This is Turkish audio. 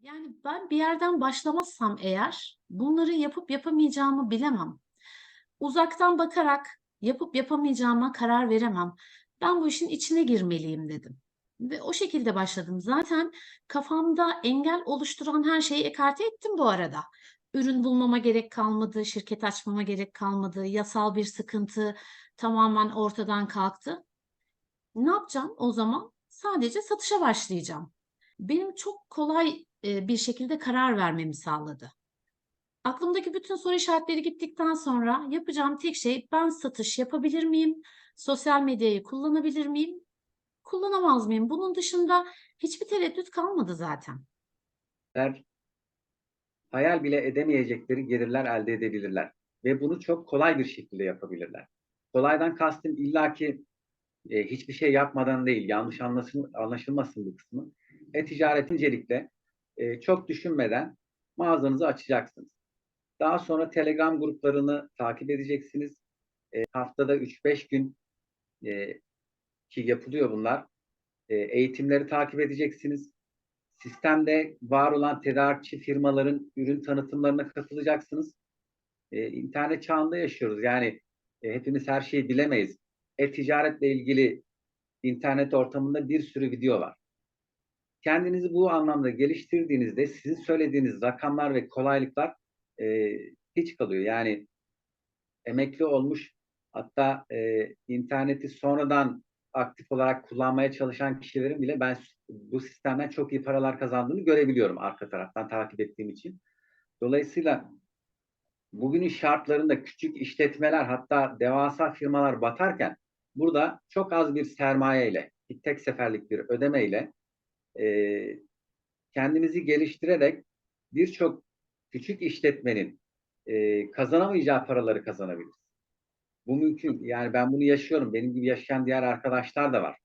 Yani, ben bir yerden başlamazsam eğer bunları yapıp yapamayacağımı bilemem. Uzaktan bakarak yapıp yapamayacağıma karar veremem. Ben bu işin içine girmeliyim dedim ve o şekilde başladım. Zaten kafamda engel oluşturan her şeyi ekarte ettim bu arada. Ürün bulmama gerek kalmadı, şirket açmama gerek kalmadı, yasal bir sıkıntı tamamen ortadan kalktı. Ne yapacağım o zaman? Sadece satışa başlayacağım. Benim çok kolay, bir şekilde karar vermemi sağladı. Aklımdaki bütün soru işaretleri gittikten sonra yapacağım tek şey ben satış yapabilir miyim? Sosyal medyayı kullanabilir miyim? Kullanamaz mıyım? Bunun dışında hiçbir tereddüt kalmadı zaten. Der hayal bile edemeyecekleri gelirler elde edebilirler ve bunu çok kolay bir şekilde yapabilirler. Kolaydan kastım illaki, eee, hiçbir şey yapmadan değil, yanlış anlaşıl anlaşılmasın bu kısmı. E-ticaret öncelikle, eee, çok düşünmeden mağazanızı açacaksınız. Daha sonra Telegram gruplarını takip edeceksiniz. Eee, haftada 3-5 gün, eee, ki yapılıyor bunlar, eee, eğitimleri takip edeceksiniz. Sistemde var olan tedarikçi firmaların ürün tanıtımlarına katılacaksınız. Eee, internet çağında yaşıyoruz. Yani, eee, hepimiz her şeyi bilemeyiz. E-ticaretle ilgili internet ortamında bir sürü video var. Kendinizi bu anlamda geliştirdiğinizde sizin söylediğiniz rakamlar ve kolaylıklar, eee, hiç kalıyor. Yani emekli olmuş hatta, eee, interneti sonradan aktif olarak kullanmaya çalışan kişilerin bile ben bu sistemden çok iyi paralar kazandığını görebiliyorum arka taraftan takip ettiğim için. Dolayısıyla bugünün şartlarında küçük işletmeler hatta devasa firmalar batarken burada çok az bir sermayeyle, bir tek seferlik bir ödemeyle, eee, kendimizi geliştirerek birçok küçük işletmenin, eee, kazanamayacağı paraları kazanabiliriz. Bu mümkün. Yani ben bunu yaşıyorum. Benim gibi yaşayan diğer arkadaşlar da var.